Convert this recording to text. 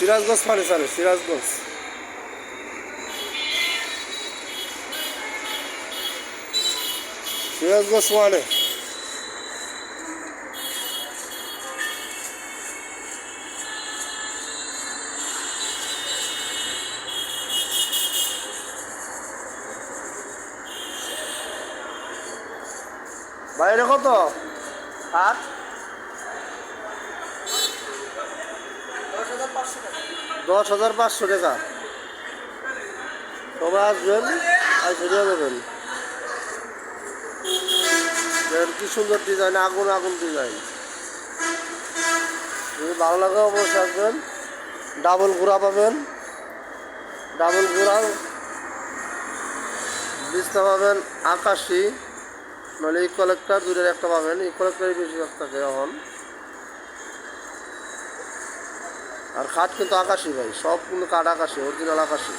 সিরাজগঞ্জ ফার্নিচারে সিরাজগঞ্জ। সিরাজগঞ্জ ওয়ানে বাইরে কত? আর দশ হাজার পাঁচশো টাকা। সবাই আসবেন আর ফিরিয়ে দেবেন কি সুন্দর ডিজাইন আগুন আগুন ডিজাইন যদি ভালো লাগে অবশ্যই আসবেন। ডাবল ঘোরা পাবেন। ডাবল ঘোরা বিছনা পাবেন আকাশি। নাহলে এই কলেক্টার দূরের একটা পাবেন। এই কলেক্টারই বেশি থাকে এখন। আর খাট কিন্তু আকাশি ভাই সবগুলো কাঠ আকাশি অরিজিনাল আকাশি